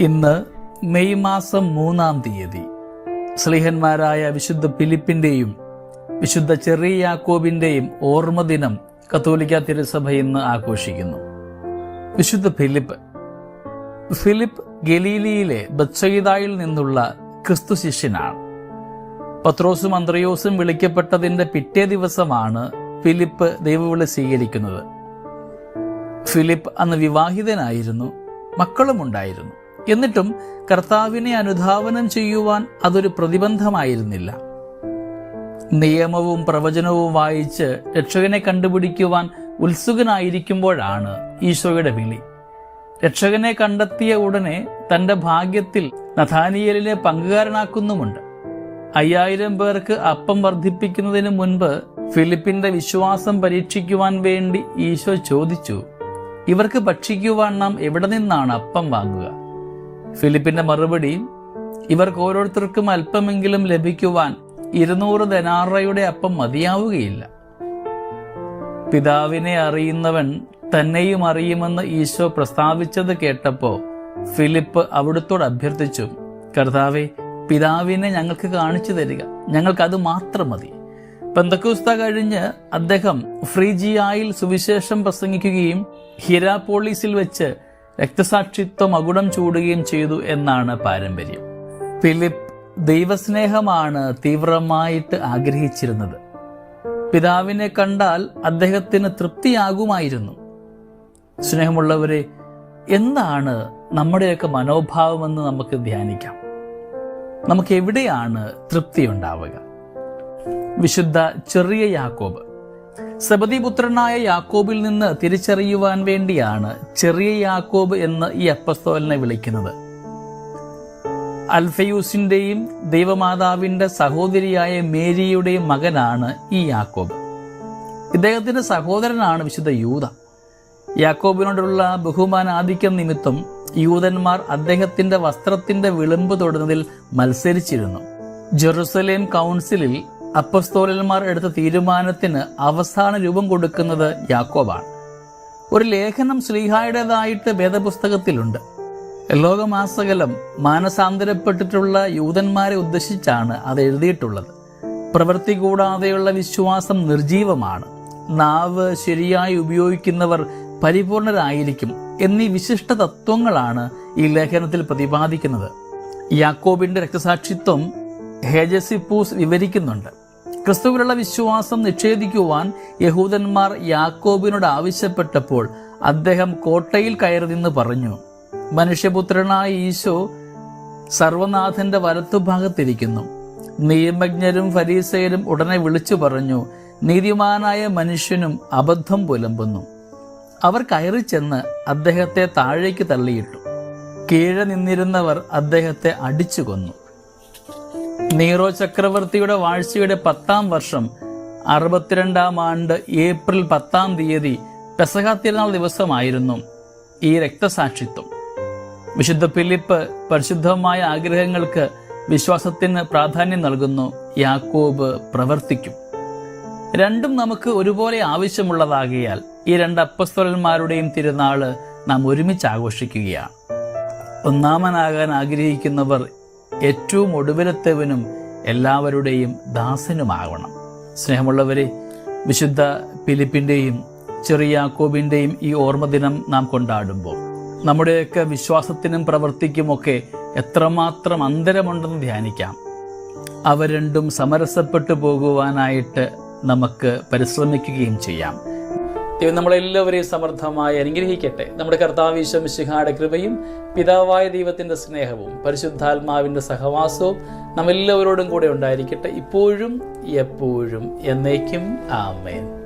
ഇന്ന് മെയ് മാസം മൂന്നാം തീയതി. സ്ലീഹന്മാരായ വിശുദ്ധ ഫിലിപ്പിന്റെയും വിശുദ്ധ ചെറിയ യാക്കോബിന്റെയും ഓർമ്മദിനം കത്തോലിക്ക തിരുസഭ ഇന്ന് ആഘോഷിക്കുന്നു. വിശുദ്ധ ഫിലിപ്പ് ഫിലിപ്പ് ഗലീലിയിലെ ബച്ചയിതായിൽ നിന്നുള്ള ക്രിസ്തു ശിഷ്യനാണ്. പത്രോസും അന്ത്രയോസും വിളിക്കപ്പെട്ടതിന്റെ പിറ്റേ ദിവസമാണ് ഫിലിപ്പ് ദൈവവിളി സ്വീകരിക്കുന്നത്. ഫിലിപ്പ് അന്ന് വിവാഹിതനായിരുന്നു മക്കളുമുണ്ടായിരുന്നു. എന്നിട്ടും കർത്താവിനെ അനുധാവനം ചെയ്യുവാൻ അതൊരു പ്രതിബന്ധമായിരുന്നില്ല. നിയമവും പ്രവചനവും വായിച്ച് രക്ഷകനെ കണ്ടുപിടിക്കുവാൻ ഉത്സുകനായിരിക്കുമ്പോഴാണ് ഈശോയുടെ വിളി. രക്ഷകനെ കണ്ടെത്തിയ ഉടനെ തന്റെ ഭാഗ്യത്തിൽ നഥാനിയലിനെ പങ്കുകാരനാക്കുന്നുമുണ്ട്. അയ്യായിരം പേർക്ക് അപ്പം വർദ്ധിപ്പിക്കുന്നതിന് മുൻപ് ഫിലിപ്പിന്റെ വിശ്വാസം പരീക്ഷിക്കുവാൻ വേണ്ടി ഈശോ ചോദിച്ചു ഇവർക്ക് ഭക്ഷിക്കുവാൻ നാം എവിടെ നിന്നാണ് അപ്പം വാങ്ങുക? ഫിലിപ്പിന്റെ മറുപടി ഇവർക്ക് ഓരോരുത്തർക്കും അല്പമെങ്കിലും ലഭിക്കുവാൻ ഇരുന്നൂറ് ധനാറയുടെ അപ്പം മതിയാവുകയില്ല. പിതാവിനെ അറിയുന്നവൻ തന്നെയും അറിയുമെന്ന് ഈശോ പ്രസ്താവിച്ചത് കേട്ടപ്പോ ഫിലിപ്പ് അവിടുത്തോട് അഭ്യർത്ഥിച്ചു കർത്താവെ പിതാവിനെ ഞങ്ങൾക്ക് കാണിച്ചു തരിക. ഞങ്ങൾക്ക് അത് മാത്രം മതി. പെന്തക്കൂസ്ത കഴിഞ്ഞ് അദ്ദേഹം ഫ്രീജിയായിൽ സുവിശേഷം പ്രസംഗിക്കുകയും ഹിരാപോളീസിൽ വെച്ച് രക്തസാക്ഷിത്വം അകുടം ചൂടുകയും ചെയ്തു എന്നാണ് പാരമ്പര്യം. ഫിലിപ്പ് ദൈവസ്നേഹമാണ് തീവ്രമായിട്ട് ആഗ്രഹിച്ചിരുന്നത്. പിതാവിനെ കണ്ടാൽ അദ്ദേഹത്തിന് തൃപ്തിയാകുമായിരുന്നു. സ്നേഹമുള്ളവരെ എന്താണ് നമ്മുടെയൊക്കെ മനോഭാവമെന്ന് നമുക്ക് ധ്യാനിക്കാം. നമുക്ക് എവിടെയാണ് തൃപ്തി ഉണ്ടാവുക വിശുദ്ധ ചെറിയ യാക്കോബ് സബദിപുത്രനായ യാക്കോബിൽ നിന്ന് തിരിച്ചറിയുവാൻ വേണ്ടിയാണ് ചെറിയ യാക്കോബ് എന്ന് ഈ അപ്പസ്തോലിനെ വിളിക്കുന്നത്. അൽഫയൂസിന്റെയും ദൈവമാതാവിന്റെ സഹോദരിയായ മേരിയുടെയും മകനാണ് ഈ യാക്കോബ്. ഇദ്ദേഹത്തിന്റെ സഹോദരനാണ് വിശുദ്ധ യൂത യാക്കോബിനോടുള്ള ബഹുമാനാധിക്യം നിമിത്തം യൂതന്മാർ അദ്ദേഹത്തിന്റെ വസ്ത്രത്തിന്റെ വിളിമ്പ് തൊടുന്നതിൽ മത്സരിച്ചിരുന്നു. ജെറുസലേം കൗൺസിലിൽ അപ്പസ്തോലന്മാർ എടുത്ത തീരുമാനത്തിന് അവസാന രൂപം കൊടുക്കുന്നത് യാക്കോബാണ്. ഒരു ലേഖനം ശ്രീഹായുടേതായിട്ട് വേദപുസ്തകത്തിലുണ്ട്. ലോകമാസകലം മാനസാന്തരപ്പെട്ടിട്ടുള്ള യൂതന്മാരെ ഉദ്ദേശിച്ചാണ് അത് എഴുതിയിട്ടുള്ളത്. പ്രവൃത്തി കൂടാതെയുള്ള വിശ്വാസം നിർജീവമാണ്. നാവ് ശരിയായി ഉപയോഗിക്കുന്നവർ പരിപൂർണരായിരിക്കും എന്നീ വിശിഷ്ട തത്വങ്ങളാണ് ഈ ലേഖനത്തിൽ പ്രതിപാദിക്കുന്നത്. യാക്കോബിന്റെ രക്തസാക്ഷിത്വം ഹേജസിപ്പൂസ് വിവരിക്കുന്നുണ്ട്. ക്രിസ്തുവിലുള്ള വിശ്വാസം നിഷേധിക്കുവാൻ യഹൂദന്മാർ യാക്കോബിനോട് ആവശ്യപ്പെട്ടപ്പോൾ അദ്ദേഹം കോട്ടയിൽ കയറി നിന്ന് പറഞ്ഞു മനുഷ്യപുത്രനായ ഈശോ സർവനാഥന്റെ വലത്തുഭാഗത്തിരിക്കുന്നു. നിയമജ്ഞരും ഫരീസയരും ഉടനെ വിളിച്ചു പറഞ്ഞു നീതിമാനായ മനുഷ്യനും അബദ്ധം പുലമ്പുന്നു. അവർ കയറി ചെന്ന് അദ്ദേഹത്തെ താഴേക്ക് തള്ളിയിട്ടു. കീഴെ നിന്നിരുന്നവർ അദ്ദേഹത്തെ അടിച്ചു കൊന്നു. നീറോ ചക്രവർത്തിയുടെ വാഴ്ചയുടെ പത്താം വർഷം അറുപത്തിരണ്ടാം ആണ്ട് ഏപ്രിൽ പത്താം തീയതി പെസഹ തിരുനാൾ ദിവസമായിരുന്നു ഈ രക്തസാക്ഷിത്വം. വിശുദ്ധ ഫിലിപ്പ് പരിശുദ്ധമായ ആഗ്രഹങ്ങൾക്ക് വിശ്വാസത്തിന് പ്രാധാന്യം നൽകുന്നു യാക്കോബ് പ്രവർത്തിക്കും. രണ്ടും നമുക്ക് ഒരുപോലെ ആവശ്യമുള്ളതാകിയാൽ ഈ രണ്ട് അപ്പസ്തോലന്മാരുടെയും തിരുനാൾ നാം ഒരുമിച്ച് ആഘോഷിക്കുകയാണ്. ഒന്നാമനാകാൻ ആഗ്രഹിക്കുന്നവർ ഏറ്റവും ഒടുവിലത്തവനും എല്ലാവരുടെയും ദാസനുമാകണം. സ്നേഹമുള്ളവരെ വിശുദ്ധ ഫിലിപ്പിന്റെയും ചെറിയ യാക്കോബിന്റെയും ഈ ഓർമ്മദിനം നാം കൊണ്ടാടുമ്പോൾ നമ്മുടെയൊക്കെ വിശ്വാസത്തിനും പ്രവൃത്തിക്കുമൊക്കെ എത്രമാത്രം അന്തരമുണ്ടെന്ന് ധ്യാനിക്കാം. അവ രണ്ടും സമരസപ്പെട്ടു പോകുവാനായിട്ട് നമുക്ക് പരിശ്രമിക്കുകയും ചെയ്യാം. ദൈവം നമ്മളെല്ലാവരെയും സമർത്ഥമായി അനുഗ്രഹിക്കട്ടെ. നമ്മുടെ കർത്താവ് ശിഖാടെ കൃപയും പിതാവായ ദൈവത്തിന്റെ സ്നേഹവും പരിശുദ്ധാത്മാവിന്റെ സഹവാസവും നമ്മെല്ലാവരോടും കൂടെ ഉണ്ടായിരിക്കട്ടെ. ഇപ്പോഴും എപ്പോഴും എന്നേക്കും. ആമേൻ.